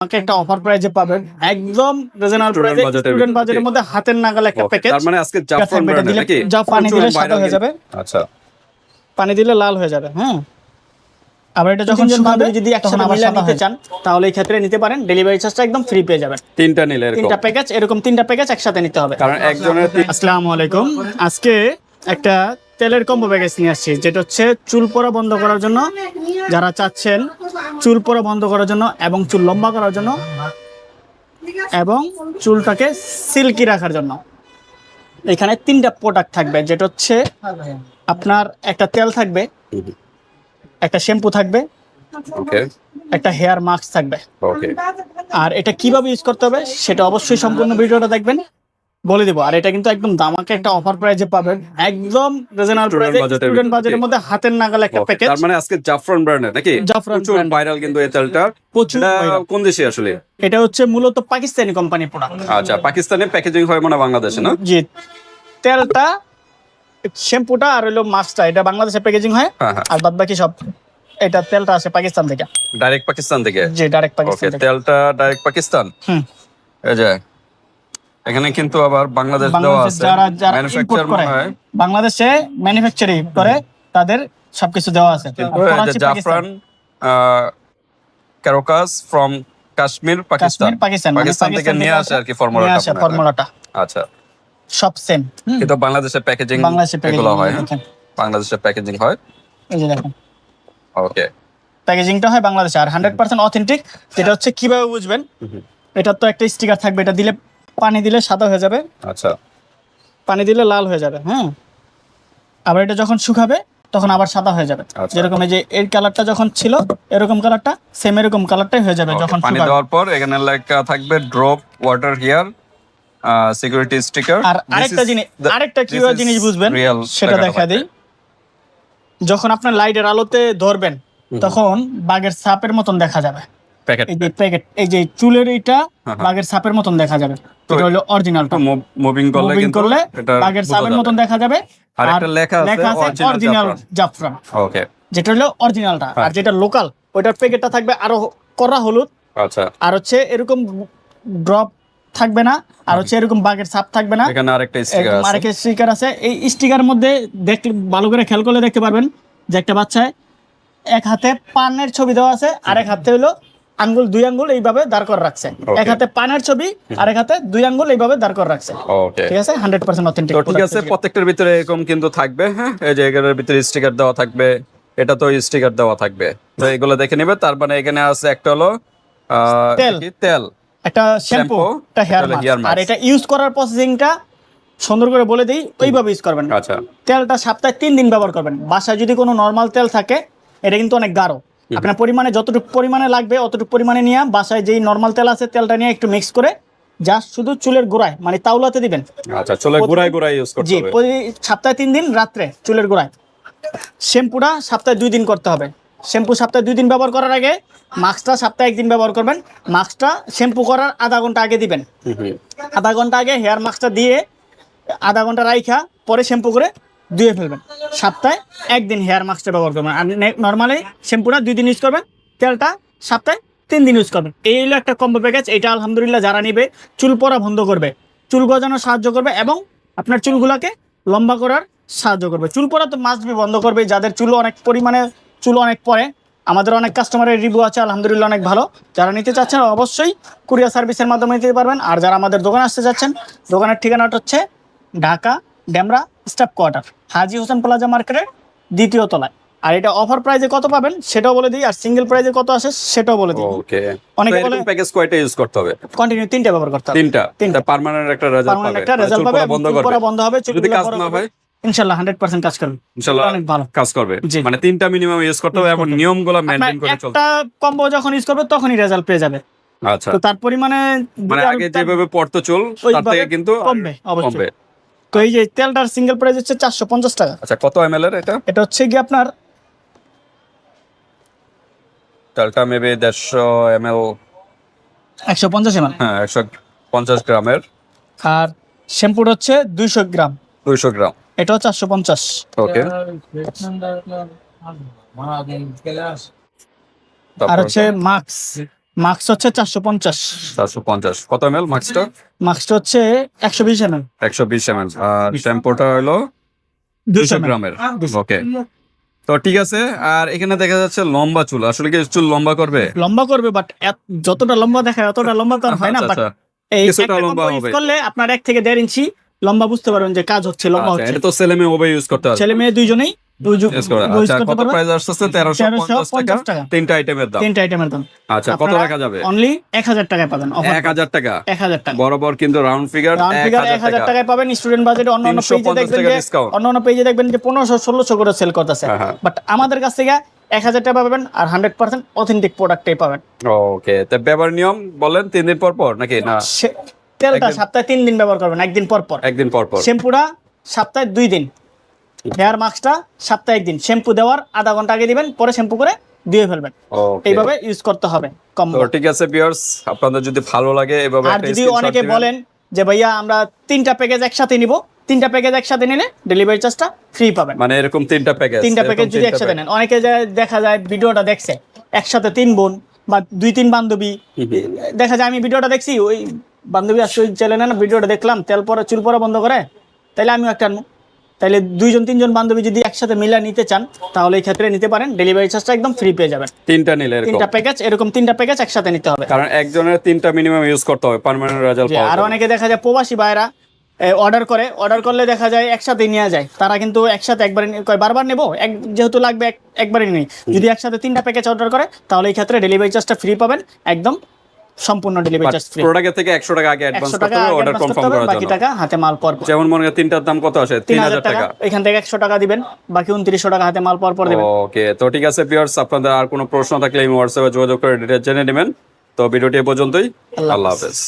আমাকে একটা অফার প্রাইজে পাবেন। একদম রিজনেবল প্রাইজে স্টুডেন্ট বাজেটের মধ্যে হাতের নাগালে একটা প্যাকেজ তার মানে আজকে জাফরান এটা ব্র্যান্ডের দিলে নাকি? যা পানি দিলে সাদা হয়ে যাবে। আচ্ছা। পানি দিলে লাল হয়ে যাবে হ্যাঁ। আবার এটা যখন শুকাবে যদি একসাথে মিলে নিতে চান তাহলে এই ক্ষেত্রে নিতে পারেন। ডেলিভারি চার্জটা একদম ফ্রি পেয়ে যাবেন। তিনটা নিলে এরকম। তিনটা প্যাকেজ এরকম তিনটা প্যাকেজ একসাথে নিতে হবে। কারণ একজনের আসসালামু আলাইকুম। আজকে একটা তেলের কম্বো প্যাকেজ নিয়ে আসছি যেটা হচ্ছে চুল পড়া বন্ধ করার জন্য যারা চাচ্ছেন চুল পড়া বন্ধ করার জন্য এবং চুল লম্বা করার জন্য এবং চুলটাকে সিল্কি রাখার জন্য। এখানে তিনটা প্রোডাক্ট থাকবে যেটা হচ্ছে আপনার একটা তেল থাকবে একটা শ্যাম্পু থাকবে একটা হেয়ার মাস্ক থাকবে। আর এটা কীভাবে ইউজ করতে হবে সেটা অবশ্যই সম্পূর্ণ ভিডিওটা দেখবেন। বলে দিব। আর এটা কিন্তু একদম দামাকে একটা অফার প্রাইজে পাবেন। একদম রিজনেবল প্রাইজে স্টুডেন্ট। বাজেটের মধ্যে হাতের নাগালে একটা প্যাকেজ তার মানে আজকে জাফরান ব্র্যান্ডের নাকি? জাফরান ভাইরাল কিন্তু এই তেলটা প্রচুর কোন দেশে আসলে? এটা হচ্ছে মূলত পাকিস্তানি কোম্পানির প্রোডাক্ট আচ্ছা পাকিস্তানে প্যাকেজিং হয় মানে বাংলাদেশে না? জি। তেলটা শ্যাম্পুটা আর হলো মাস্কটা এটা বাংলাদেশে প্যাকেজিং হয়। হ্যাঁ হ্যাঁ। আর বাদ বাকি সব এটা তেলটা আসে পাকিস্তান থেকে। ডাইরেক্ট পাকিস্তান থেকে? জি ডাইরেক্ট পাকিস্তান তেলটা ডাইরেক্ট পাকিস্তান? হুম। এই যে এখানে কিন্তু আবার বাংলাদেশ দেওয়া আছে। যারা যারা ইম্পোর্ট করে বাংলাদেশে ম্যানুফ্যাকচারিং করে তাদের সবকিছু দেওয়া আছে। জাফরান ক্যারোকাস ফ্রম কাশ্মীর পাকিস্তান। পাকিস্তান। মানে পাকিস্তান থেকে নিয়ে আসে আর কি ফর্মুলাটা ফর্মুলাটা আচ্ছা। সব সেম কিন্তু বাংলাদেশে প্যাকেজিং বাংলাদেশে প্যাকেজিং এগুলো হয় হ্যাঁ? বাংলাদেশে প্যাকেজিং হয়? এই যে দেখেন। ওকে প্যাকেজিংটা হয় বাংলাদেশে। আর হান্ড্রেড পার্সেন্ট অথেন্টিক যেটা হচ্ছে কীভাবে বুঝবেন এটা তো একটা স্টিকার থাকবে এটা দিলে পানি দিলে সাদা হয়ে যাবে। আচ্ছা। পানি দিলে লাল হয়ে যাবে হ্যাঁ? আবার এটা যখন শুকাবে তখন আবার সাদা হয়ে যাবে। আচ্ছা। যেরকম এই যে এর কালারটা যখন ছিল এরকম কালারটা সেম এরকম কালারটাই হয়ে যাবে যখন পানি দেওয়ার পর এখানে লেখা থাকবে drop water here security sticker আর আরেকটা জিনিস আরেকটা কি জিনিস বুঝবেন সেটা দেখা দিই। যখন আপনার লাইটের আলোতে ধরবেন তখন বাঘের সাপের মতন দেখা যাবে। প্যাকেট। এই যে প্যাকেট এই যে চুলের এইটা হ্যাঁ, হ্যাঁ। বাঘের সাপের মতন দেখা যাবে। এটা হলো অরিজিনালটা মুভিং করলে মুভিং করলে বাঘের সাপের মতন দেখা যাবে। আর একটা লেখা আছে অরিজিনাল জাফরান। ওকে যেটা হলো অরিজিনালটা আর হ্যাঁ। যেটা লোকাল ওইটার প্যাকেটটা থাকবে আরও কড়া হলুদ। আচ্ছা। আর হচ্ছে এরকম ড্রপ থাকবে না। আর হচ্ছে এরকম বাঘের সাপ থাকবে না। এখানে আরেকটা স্টিকার আছে। আরেকটা স্টিকার আছে। এই স্টিকার মধ্যে দেখতে ভালো করে খেয়াল করলে দেখতে পারবেন যে একটা বাচ্চায় এক হাতে পানের ছবি দেওয়া আছে আর এক হাতে হলো আঙ্গুল দুই আঙ্গুল এইভাবে দাঁড় করে রাখছে এক হাতে পানের ছবি আর এক হাতে দুই আঙ্গুল এইভাবে দাঁড় করে রাখছে ঠিক আছে? হান্ড্রেড পার্সেন্ট অথেন্টিক ঠিক আছে প্রত্যেকটার ভিতরে এরকম কিন্তু থাকবে হ্যাঁ? এই যে এগুলোর ভিতরে স্টিকার দেওয়া থাকবে এটা তো স্টিকার দেওয়া থাকবে। তো এগুলো দেখে নেবে তার মানে এখানে আছে একটা হলো তেল। তেল। একটা শ্যাম্পু একটা হেয়ার মাস্ক আর এটা ইউজ করার প্রসেসিংটা সুন্দর করে বলে দিই ওইভাবে ইউজ করবেন। আচ্ছা। তেলটা সপ্তাহে তিন দিন ব্যবহার করবেন। বাসায় যদি কোনো নর্মাল তেল থাকে এটা কিন্তু অনেক গাঢ়। আপনার পরিমাণে যতটুকু পরিমাণে লাগবে অতটুকু পরিমাণে নিয়ে বাসায় যেই নর্মাল তেল আছে তেলটা নিয়ে একটু মিক্স করে জাস্ট শুধু চুলের গোড়ায় মানে তাওলাতে দিবেন। আচ্ছা চলে ঘুরাই ঘুরাই ইউজ করতে জি হবে। প্রতি সপ্তাহে তিন দিন রাত্রে চুলের গোড়ায়। শ্যাম্পুটা সপ্তাহে দুই দিন করতে হবে। শ্যাম্পু সপ্তাহে দুই দিন ব্যবহার করার আগে মাস্কটা সপ্তাহে একদিন ব্যবহার করবেন। মাস্কটা শ্যাম্পু করার আধা ঘণ্টা আগে দিবেন। আধা ঘণ্টা আগে হেয়ার মাস্কটা দিয়ে আধা ঘণ্টা রাইখা পরে শ্যাম্পু করে ধুয়ে ফেলবেন। সপ্তাহে একদিন হেয়ার মাস্কটা ব্যবহার করবেন। আর নর্মালি শ্যাম্পুটা দুই দিন ইউজ করবেন, তেলটা সপ্তাহে তিন দিন ইউজ করবেন। এই হলো একটা কম্বো প্যাকেজ এটা আলহামদুলিল্লাহ যারা নিবে, চুল পরা বন্ধ করবে। চুল গজানো সাহায্য করবে এবং আপনার চুলগুলোকে লম্বা করার সাহায্য করবে। চুল পরা তো মাস্ট বি বন্ধ করবে, যাদের চুল অনেক পরিমাণে, চুল অনেক পরে। আমাদের অনেক কাস্টমারের রিভিউ আছে, আলহামদুলিল্লাহ অনেক ভালো। যারা নিতে চাচ্ছেন অবশ্যই কুরিয়ার সার্ভিসের মাধ্যমে নিতে পারবেন। আর যারা আমাদের দোকানে আসতে যাচ্ছেন, দোকানের ঠিকানাটা হচ্ছে Dhaka Demra staff quarter Haji Hossain plaza মার্কেটের দ্বিতীয় তলায়। আর এটা অফার প্রাইজে কত পাবেন সেটাও বলে দিই আর সিঙ্গেল প্রাইজে কত আসে সেটাও বলে দিই। ওকে অনেকে বলে- প্যাকেজ কয়টা ইউজ করতে হবে? কন্টিনিউ তিনটা ব্যবহার করতে হবে। তিনটা। তিনটা। পার্মানেন্ট একটা রেজাল্ট পাবে। একটা মানে রেজাল্ট পাবে বন্ধ করবে। বন্ধ হবে যদি কাজ না হয়? হান্ড্রেড পার্সেন্ট কাজ করবে। ইনশাআল্লাহ অনেক ভালো। কাজ করবে। মানে তিনটা মিনিমাম ইউজ করতে হবে এবং নিয়মগুলো মেনটেন করে চলতে একটা কম্বো যখন ইউজ করবে তখনই রেজাল্ট পেয়ে যাবে। আচ্ছা। তো তার পরিমাণে মানে আগে যেভাবে পড়তো চুল তার থেকে কিন্তু কমবে, অবশ্যই। তো এই যে তেলটার সিঙ্গেল প্রাইস হচ্ছে চারশো পঞ্চাশ টাকা। আচ্ছা কত এমএল এর এটা? এটা হচ্ছে কি আপনার তেলটা মেবি দেড়শো এমএল একশো পঞ্চাশ এমএল হ্যাঁ একশো পঞ্চাশ গ্রামের আর শ্যাম্পুটা হচ্ছে দুইশো গ্রাম দুইশো গ্রাম এটাও চারশো পঞ্চাশ। ওকে আর হচ্ছে মাস্ক। হচ্ছে চারশো পঞ্চাশ। চারশো পঞ্চাশ। কত এম এল হচ্ছে একশো বিশ এম এল একশো বিশ এম এল আর শ্যাম্পুটা হলো দুশো গ্রামের। ওকে তো ঠিক আছে আর এখানে দেখা যাচ্ছে লম্বা চুল। আসলে কি চুল লম্বা করবে? লম্বা করবে বাট যতটা লম্বা দেখায় অতটা লম্বা তো হয় না আচ্ছা, বাট আচ্ছা। এই কিছুটা লম্বা হবে। করলে আপনার এক থেকে দেড় ইঞ্চি লম্বা বুঝতে পারবেন যে কাজ হচ্ছে লম্বা আচ্ছা, হচ্ছে। এটা তো ছেলে মেয়ে ওভাবে ইউজ করতে পারবে ছেলে মেয়ে দুইজনেই দুইজন Use করে। use করতে কত প্রাইস আসছে 1350 টাকা? টাকা। তিনটা আইটেমের দাম। তিনটা আইটেমের দাম। আচ্ছা কত রাখা যাবে? অনলি এক হাজার টাকায় পাবেন offer এক হাজার টাকা। এক হাজার টাকা। বরাবর কিন্তু রাউন্ড ফিগার টাকায় পাবেন। স্টুডেন্ট বাজেটে অন্য অন্য 350 পেজে দেখবেন যে পেজে যে করে সেল করতেছে। হ্যাঁ, হ্যাঁ। বাট আমাদের কাছ থেকে এক হাজার টাকা পাবেন আর হান্ড্রেড পার্সেন্ট অথেন্টিক প্রোডাক্টই পাবেন। ওকে তো ব্যবহার নিয়ম বলেন তিন দিন পর পর নাকি? না? তেলটা সপ্তাহে তিন দিন ব্যবহার করবেন একদিন পর পর। একদিন পর পর। শ্যাম্পুটা সপ্তাহে দুই দিন। হেয়ার মাস্কটা সপ্তাহে একদিন। শ্যাম্পু দেওয়ার আধা ঘণ্টা আগে দিবেন পরে শ্যাম্পু করে দিয়ে ফেলবেন। এইভাবে ইউজ করতে হবে কম ঠিক আছে ভিউয়ার্স আপনাদের যদি ভালো লাগে এভাবে আর যদি অনেকে বলেন যে ভাইয়া আমরা তিনটা প্যাকেজ একসাথে নিব। তিনটা প্যাকেজ একসাথে নিলে ডেলিভারি চার্জটা ফ্রি পাবেন। মানে এরকম তিনটা প্যাকেজ তিনটা প্যাকেজ যদি একসাথে নেন। অনেকে দেখা যায় ভিডিওটা দেখছে একসাথে তিন বোন বা দুই তিন বান্ধবী। দেখা যায় আমি ভিডিওটা দেখছি ওই বান্ধবী আসলে চলে না ভিডিওটা দেখলাম তেল পরা চুল পরা বন্ধ করে তাহলে আমিও একটা। তাহলে দুইজন তিনজন বান্ধবী যদি একসাথে মিলা নিতে চান তাহলে এই ক্ষেত্রে নিতে পারেন। ডেলিভারি চার্জটা একদম ফ্রি পেয়ে যাবেন। তিনটা নিলে এরকম। তিনটা প্যাকেজ এরকম তিনটা প্যাকেজ একসাথে নিতে হবে। কারণ একজনের তিনটা মিনিমাম ইউজ করতে হবে পার্মানেন্ট রেজাল্ট আর অনেকে দেখা যায় প্রবাসী ভাইরা অর্ডার করে অর্ডার করলে দেখা যায় একসাথে নেওয়া যায়। তারা কিন্তু একসাথে একবার কয় বারবার নেব? এক যেহেতু লাগবে এক- একবারই নেই। যদি একসাথে তিনটা প্যাকেজ অর্ডার করে তাহলে এই ক্ষেত্রে ডেলিভারি চার্জটা ফ্রি পাবেন একদম সম্পূর্ণ ডেলিভারি চার্জ ফ্রি প্রোডাক্ট থেকে একশো টাকা আগে অ্যাডভান্স করতে হবে অর্ডার কনফার্ম করার জন্য। বাকি টাকা হাতে মাল পর। যেমন মনে করেন তিনটার দাম কত আসে? তিন তিন হাজার টাকা। টাকা। এখান থেকে একশো টাকা দিবেন বাকি উনত্রিশশো টাকা হাতে মাল পর পর দিবেন। ওকে তো ঠিক আছে ভিউয়ার্স আপনাদের আর কোনো প্রশ্ন থাকলে এই হোয়াটসঅ্যাপে যোগাযোগ করে ডিটেইলস জেনে নেবেন। তো ভিডিওটি পর্যন্তই। আল্লাহ। হাফেজ।